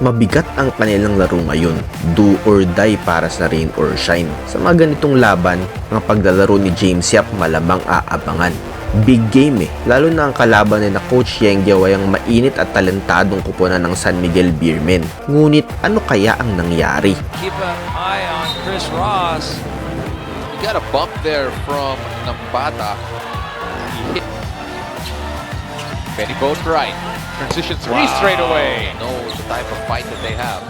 Mabigat ang kanilang laro ngayon, do or die para sa rain or shine. Sa mga ganitong laban, ang paglalaro ni James Yap malamang aabangan. Big game eh, lalo na ang kalaban ni na Coach Yeng Giao ay ang mainit at talentadong kupunan ng San Miguel Beermen. Ngunit ano kaya ang nangyari? Keep an eye on Chris Ross. You got a bump there from Nambata. He hit. right. Boatwright. Transition three straight away. Knows the type of fight that they have.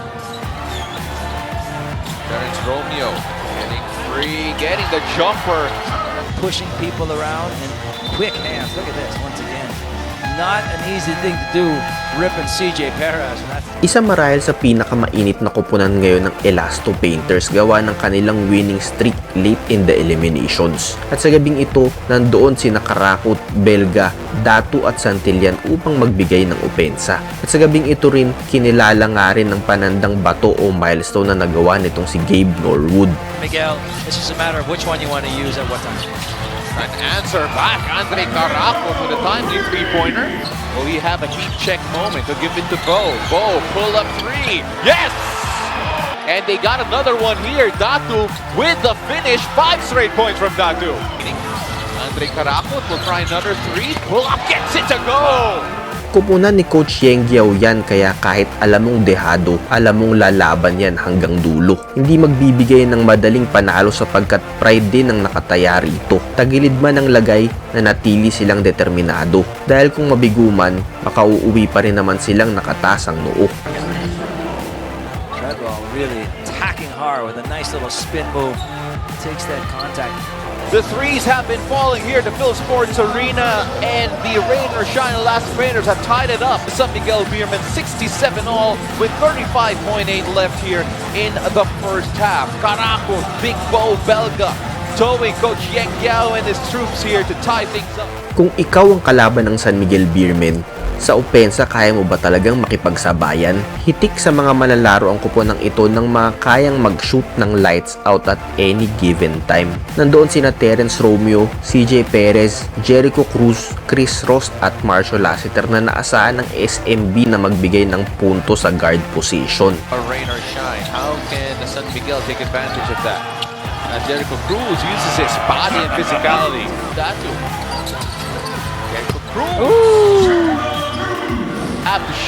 Terrence Romeo getting free, getting the jumper. pushing people around and quick hands. Look at this once again. Not an easy thing to do, ripping CJ Perez. Isa marahil sa pinakamainit na kupunan ngayon ng Elasto Painters gawa ng kanilang winning streak late in the eliminations. At sa gabing ito, nandoon si Nakarakot, Belga, Datu at Santillan upang magbigay ng opensa. At sa gabing ito rin, kinilala nga rin ng panandang bato o milestone na nagawa nitong si Gabe Norwood. Miguel, it's just a matter of which one you want to use at what time. An answer back. Andre Caraco with a timely three-pointer. Will he have a check moment? He'll give it to Bo. Bo, pull up three. Yes! And they got another one here. Datu with the finish. Five straight points from Datu. Andre Caraco will try another three. Pull up, gets it to go. Kupunan ni Coach Yeng Giao yan kaya kahit alam mong dehado, alam mong lalaban yan hanggang dulo. Hindi magbibigay ng madaling panalo sapagkat pride din ang nakataya rito. Tagilid man ang lagay na natili silang determinado. Dahil kung mabiguman, makauuwi pa rin naman silang nakatasang noo. Treadwell really attacking hard with a nice little spin move. Takes that contact. The threes have been falling here to Phil Sports Arena, and the rain or shine Alaska Raiders have tied it up. San Miguel Beerman 67 all with 35.8 left here in the first half. Caraco, Big Bo Belga, towing Coach Yang Yao and his troops here to tie things up. Kung ikaw ang kalaban ng San Miguel Beermen, sa opensa kaya mo ba talagang makipagsabayan? Hitik sa mga manlalaro ang kuponang ito ng mga kayang mag-shoot ng lights out at any given time. Nandoon sina Terence Romeo, CJ Perez, Jericho Cruz, Chris Rost at Marshall Lassiter na naasahan ng SMB na magbigay ng punto sa guard position. A rain or shine. How can the San Miguel take advantage of that? As Jericho Cruz uses his body and physicality. Datu. Jericho Cruz. To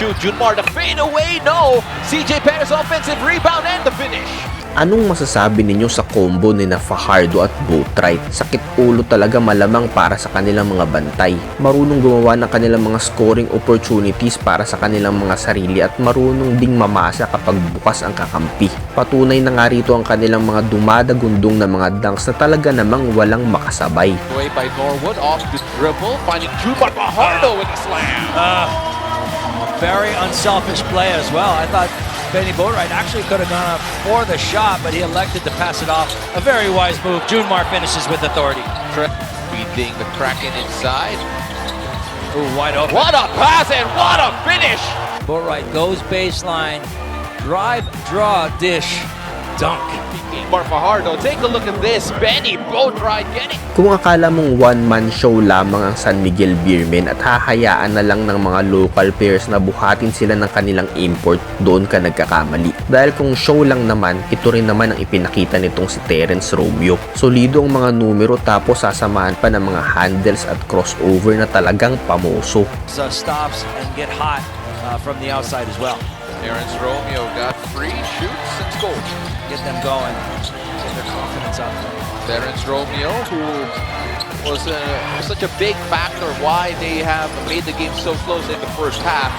shoot. Junmar the fade away. No. CJ Perez offensive rebound and the finish. Anong masasabi ninyo sa combo ni na Fajardo at Boatwright? Sakit ulo talaga malamang para sa kanilang mga bantay. Marunong gumawa ng kanilang mga scoring opportunities para sa kanilang mga sarili at marunong ding mamasa kapag bukas ang kakampi. Patunay na nga rito ang kanilang mga dumadagundong na mga dunks na talaga namang walang makasabay. Away by Norwood. Off the dribble. Finding Junmar Fajardo with the slam. Very unselfish play as well. I thought Benny Boatwright actually could have gone up for the shot, but he elected to pass it off. A very wise move. Junmar finishes with authority. Beating the Kraken inside. Ooh, wide open. What a pass and what a finish. Boatwright goes baseline, drive, draw, dish, dunk. Mar Fajardo, take a look at this. Benny Boatwright getting Kung akala mong one-man show lamang ang San Miguel Beermen at hahayaan na lang ng mga local players na buhatin sila ng kanilang import, doon ka nagkakamali. Dahil kung show lang naman, ito rin naman ang ipinakita nitong si Terence Romeo. Solido ang mga numero tapos sasamahan pa ng mga handles at crossover na talagang pamoso. So stops and get hot uh, from the outside as well. Terrence Romeo got free, shoots, and scores. Get them going. Get their confidence up. Terrence Romeo, who was, uh, was such a big factor why they have made the game so close in the first half.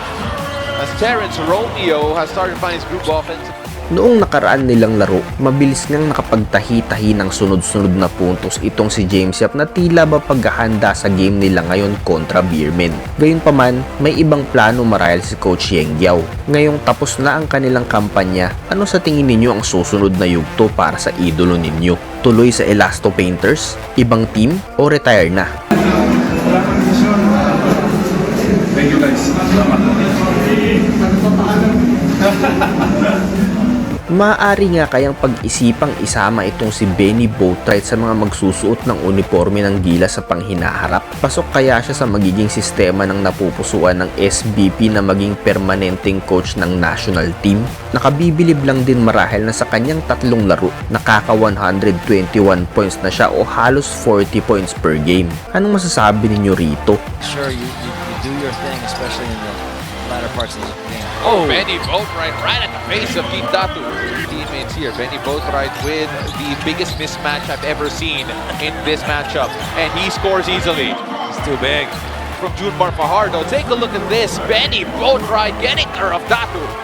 As Terrence Romeo has started to find his groove offense. Noong nakaraan nilang laro, mabilis ngang nakapagtahi-tahi ng sunod-sunod na puntos itong si James Yap na tila ba paghahanda sa game nila ngayon kontra Beermen. Gayunpaman, may ibang plano marahil si Coach Yeng Giao. Ngayong tapos na ang kanilang kampanya, ano sa tingin ninyo ang susunod na yugto para sa idolo ninyo? Tuloy sa Elasto Painters? Ibang team? O retire na? Maaari nga kayang pag-isipang isama itong si Benny Boatwright sa mga magsusuot ng uniforme ng gila sa panghinaharap. Pasok kaya siya sa magiging sistema ng napupusuan ng SBP na maging permanenteng coach ng national team? Nakabibilib lang din marahil na sa kanyang tatlong laro, nakaka 121 points na siya o halos 40 points per game. Anong masasabi ninyo rito? Sure, you, you, you do your thing, especially in the latter parts of the game. Oh, Benny Boatwright right at the face of Team Datu. Teammates here. Benny Boatwright with the biggest mismatch I've ever seen in this matchup. And he scores easily. It's too big. From Junmar Fajardo, take a look at this. Benny Boatwright getting her of Datu.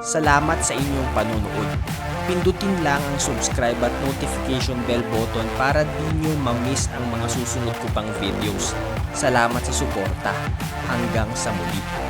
Salamat sa inyong panunood. Pindutin lang ang subscribe at notification bell button para di nyo ma-miss ang mga susunod ko pang videos. Salamat sa suporta. Hanggang sa muli.